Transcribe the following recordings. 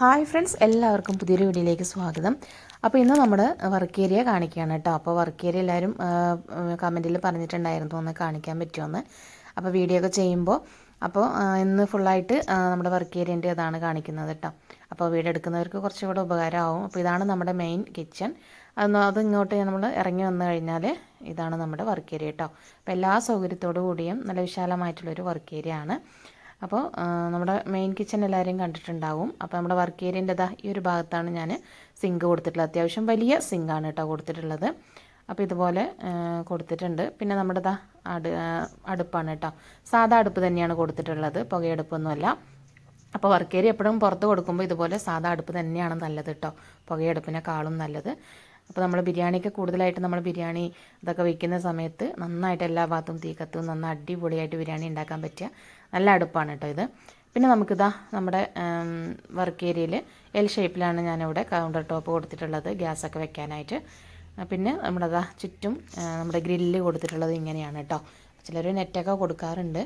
Hi friends എല്ലാവർക്കും പുതിയൊരു വീഡിയോയിലേക്ക് സ്വാഗതം. അപ്പോൾ ഇന്ന് നമ്മൾ വർക്ക് ഏരിയ കാണിക്കുകയാണ് കേട്ടോ. അപ്പോൾ വർക്ക് ഏരിയ എല്ലാവരും കമന്റിൽ പറഞ്ഞിട്ടുണ്ടായിരുന്നു ഒന്ന് കാണിക്കാൻ പറ്റുമെന്ന് അപ്പോൾ വീഡിയോ ഒക്കെ ചെയ്യുമ്പോൾ അപ്പോൾ ഇന്ന് ഫുള്ളായിട്ട് നമ്മുടെ വർക്ക് ഏരിയന്റെ ഇതാണ് കാണിക്കുന്നത് കേട്ടോ. അപ്പോൾ വീട് എടുക്കുന്നവർക്ക് കുറച്ചുകൂടെ ഉപകാരമാവും. അപ്പോൾ ഇതാണ് നമ്മുടെ മെയിൻ കിച്ചൺ അത് ഇങ്ങോട്ട് നമ്മൾ ഇറങ്ങി വന്നു കഴിഞ്ഞാൽ ഇതാണ് നമ്മുടെ വർക്ക് ഏരിയ കേട്ടോ. അപ്പോൾ എല്ലാ സൗകര്യത്തോടു കൂടിയും നല്ല വിശാലമായിട്ടുള്ളൊരു വർക്ക് ഏരിയ ആണ്. അപ്പോൾ നമ്മുടെ മെയിൻ കിച്ചൺ എല്ലാവരും കണ്ടിട്ടുണ്ടാവും. അപ്പോൾ നമ്മുടെ വർക്ക് ഏരിയന്റെതാ ഈ ഒരു ഭാഗത്താണ് ഞാൻ സിങ്ക് കൊടുത്തിട്ടുള്ളത്. അത്യാവശ്യം വലിയ സിങ്കാണ് കേട്ടോ കൊടുത്തിട്ടുള്ളത്. അപ്പോൾ ഇതുപോലെ കൊടുത്തിട്ടുണ്ട്. പിന്നെ നമ്മുടെ ദാ അടു അടുപ്പാണ് കേട്ടോ. സാധാ അടുപ്പ് തന്നെയാണ് കൊടുത്തിട്ടുള്ളത് പുകയടുപ്പൊന്നുമല്ല. അപ്പോൾ വർക്ക് ഏരിയ എപ്പോഴും പുറത്ത് കൊടുക്കുമ്പോൾ ഇതുപോലെ സാധാ അടുപ്പ് തന്നെയാണ് നല്ലത് കേട്ടോ. പുകയടുപ്പിനെക്കാളും നല്ലത്. അപ്പോൾ നമ്മൾ ബിരിയാണിയൊക്കെ കൂടുതലായിട്ട് നമ്മൾ ബിരിയാണി ഇതൊക്കെ വയ്ക്കുന്ന സമയത്ത് നന്നായിട്ട് എല്ലാ ഭാഗത്തും തീ കത്തും നന്നായി അടിപൊളിയായിട്ട് ബിരിയാണി ഉണ്ടാക്കാൻ പറ്റിയ നല്ല അടുപ്പാണ് കേട്ടോ ഇത്. പിന്നെ നമുക്കിതാ നമ്മുടെ വർക്ക് ഏരിയയിൽ എൽ ഷേപ്പിലാണ് ഞാനിവിടെ കൗണ്ടർ ടോപ്പ് കൊടുത്തിട്ടുള്ളത് ഗ്യാസൊക്കെ വെക്കാനായിട്ട്. പിന്നെ നമ്മുടെ ചുറ്റും നമ്മുടെ ഗ്രില്ല് കൊടുത്തിട്ടുള്ളത് ഇങ്ങനെയാണ് കേട്ടോ. ചിലർ നെറ്റൊക്കെ കൊടുക്കാറുണ്ട്.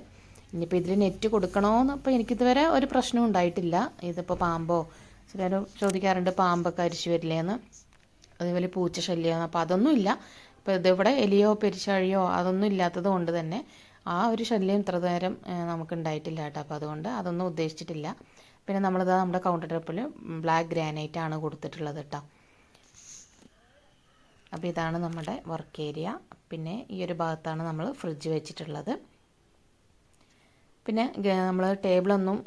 ഇനിയിപ്പോൾ ഇതിൽ നെറ്റ് കൊടുക്കണമെന്ന് ഇപ്പോൾ എനിക്കിതുവരെ ഒരു പ്രശ്നം ഉണ്ടായിട്ടില്ല. ഇതിപ്പോൾ പാമ്പോ ചിലർ ചോദിക്കാറുണ്ട് പാമ്പൊക്കെ അരിച്ചു വരില്ലേന്ന്. അതേപോലെ പൂച്ച ശല്യമാണ് അപ്പോൾ അതൊന്നുമില്ല. ഇപ്പോൾ ഇതിവിടെ എലിയോ പെരിച്ചഴിയോ അതൊന്നും ഇല്ലാത്തത് കൊണ്ട് തന്നെ ആ ഒരു ശല്യം ഇത്ര നേരം നമുക്ക് ഉണ്ടായിട്ടില്ല കേട്ടോ. അപ്പോൾ അതുകൊണ്ട് അതൊന്നും ഉദ്ദേശിച്ചിട്ടില്ല. പിന്നെ നമ്മളിത് നമ്മുടെ കൗണ്ടർ ടോപ്പിൽ ബ്ലാക്ക് ഗ്രാനൈറ്റ് ആണ് കൊടുത്തിട്ടുള്ളത് കേട്ടോ. അപ്പോൾ ഇതാണ് നമ്മുടെ വർക്ക് ഏരിയ പിന്നെ ഈ ഒരു ഭാഗത്താണ് നമ്മൾ ഫ്രിഡ്ജ് വെച്ചിട്ടുള്ളത്. പിന്നെ നമ്മൾ ടേബിളൊന്നും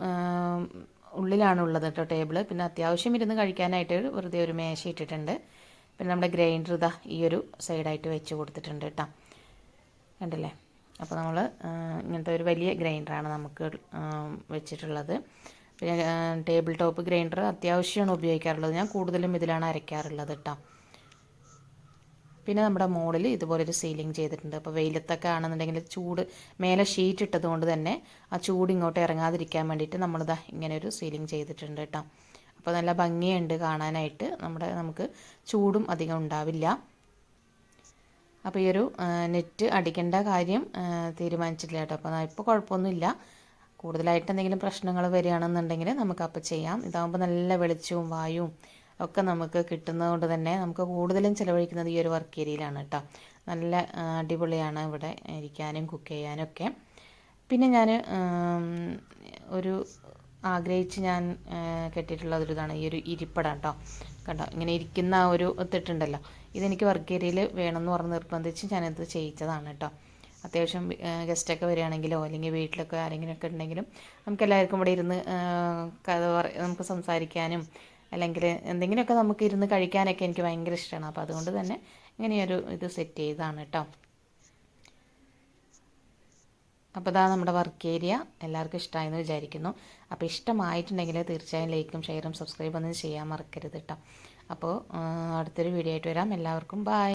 ഉള്ളിലാണ് ഉള്ളത് കേട്ടോ ടേബിൾ പിന്നെ അത്യാവശ്യം ഇരുന്ന് കഴിക്കാനായിട്ട് വെറുതെ ഒരു മേശ ഇട്ടിട്ടുണ്ട്. പിന്നെ നമ്മുടെ ഗ്രൈൻഡർ ഇതാ ഈ ഒരു സൈഡായിട്ട് വെച്ച് കൊടുത്തിട്ടുണ്ട് കേട്ടോ. കണ്ടില്ലേ? അപ്പോൾ നമ്മൾ ഇങ്ങനത്തെ ഒരു വലിയ ഗ്രൈൻഡറാണ് നമുക്ക് വെച്ചിട്ടുള്ളത്. പിന്നെ ടേബിൾ ടോപ്പ് ഗ്രൈൻഡർ അത്യാവശ്യമാണ് ഉപയോഗിക്കാറുള്ളത്. ഞാൻ കൂടുതലും ഇതിലാണ് അരയ്ക്കാറുള്ളത് കേട്ടോ പിന്നെ നമ്മുടെ മോളിൽ ഇതുപോലൊരു സീലിംഗ് ചെയ്തിട്ടുണ്ട്. അപ്പോൾ വെയിലത്തൊക്കെ ആണെന്നുണ്ടെങ്കിൽ ചൂട് മേലെ ഷീറ്റ് ഇട്ടത് കൊണ്ട് തന്നെ ആ ചൂട് ഇങ്ങോട്ട് ഇറങ്ങാതിരിക്കാൻ വേണ്ടിയിട്ട് നമ്മളിതാ ഇങ്ങനെ ഒരു സീലിംഗ് ചെയ്തിട്ടുണ്ട് കേട്ടോ അപ്പോൾ നല്ല ഭംഗിയുണ്ട് കാണാനായിട്ട്. നമ്മുടെ നമുക്ക് ചൂടും അധികം ഉണ്ടാവില്ല. അപ്പോൾ ഈ ഒരു നെറ്റ് അടിക്കേണ്ട കാര്യം തീരുമാനിച്ചിട്ടില്ല കേട്ടോ. അപ്പോൾ ഇപ്പോൾ കുഴപ്പമൊന്നുമില്ല. കൂടുതലായിട്ട് എന്തെങ്കിലും പ്രശ്നങ്ങൾ വരികയാണെന്നുണ്ടെങ്കിൽ നമുക്ക് അപ്പോൾ ചെയ്യാം. ഇതാകുമ്പോൾ നല്ല വെളിച്ചവും വായുവും ഒക്കെ നമുക്ക് കിട്ടുന്നതുകൊണ്ട് തന്നെ നമുക്ക് കൂടുതലും ചിലവഴിക്കുന്നത് ഈ ഒരു വർക്ക് ഏരിയയിലാണ് കേട്ടോ. നല്ല അടിപൊളിയാണ് ഇവിടെ ഇരിക്കാനും കുക്ക് ചെയ്യാനും ഒക്കെ. പിന്നെ ഞാൻ ഒരു ആഗ്രഹിച്ച് ഞാൻ കെട്ടിയിട്ടുള്ള ഒരു ഇതാണ് ഈ ഒരു ഇരിപ്പടം കേട്ടോ കണ്ടോ? ഇങ്ങനെ ഇരിക്കുന്ന ആ ഒരു തെട്ടുണ്ടല്ലോ ഇതെനിക്ക് വർക്ക് ഏരിയയിൽ വേണമെന്ന് പറഞ്ഞ് നിർബന്ധിച്ച് ഞാനിത് ചെയ്യിച്ചതാണ് കേട്ടോ അത്യാവശ്യം ഗസ്റ്റൊക്കെ വരികയാണെങ്കിലോ അല്ലെങ്കിൽ വീട്ടിലൊക്കെ ആരെങ്കിലുമൊക്കെ ഉണ്ടെങ്കിലും നമുക്ക് എല്ലാവർക്കും ഇവിടെ ഇരുന്ന് കഥ നമുക്ക് സംസാരിക്കാനും അല്ലെങ്കിൽ എന്തെങ്കിലുമൊക്കെ നമുക്ക് ഇരുന്ന് കഴിക്കാനൊക്കെ എനിക്ക് ഭയങ്കര ഇഷ്ടമാണ് അപ്പോൾ അതുകൊണ്ട് തന്നെ ഇങ്ങനെയൊരു ഇത് സെറ്റ് ചെയ്തതാണ് കേട്ടോ അപ്പോൾ ഇതാണ് നമ്മുടെ വർക്ക് ഏരിയ എല്ലാവർക്കും ഇഷ്ടമായെന്ന് വിചാരിക്കുന്നു. അപ്പോൾ ഇഷ്ടമായിട്ടുണ്ടെങ്കിൽ തീർച്ചയായും ലൈക്കും ഷെയറും സബ്സ്ക്രൈബ് ഒന്നും ചെയ്യാൻ മറക്കരുത് കേട്ടോ അപ്പോൾ അടുത്തൊരു വീഡിയോ ആയിട്ട് വരാം. എല്ലാവർക്കും ബായ്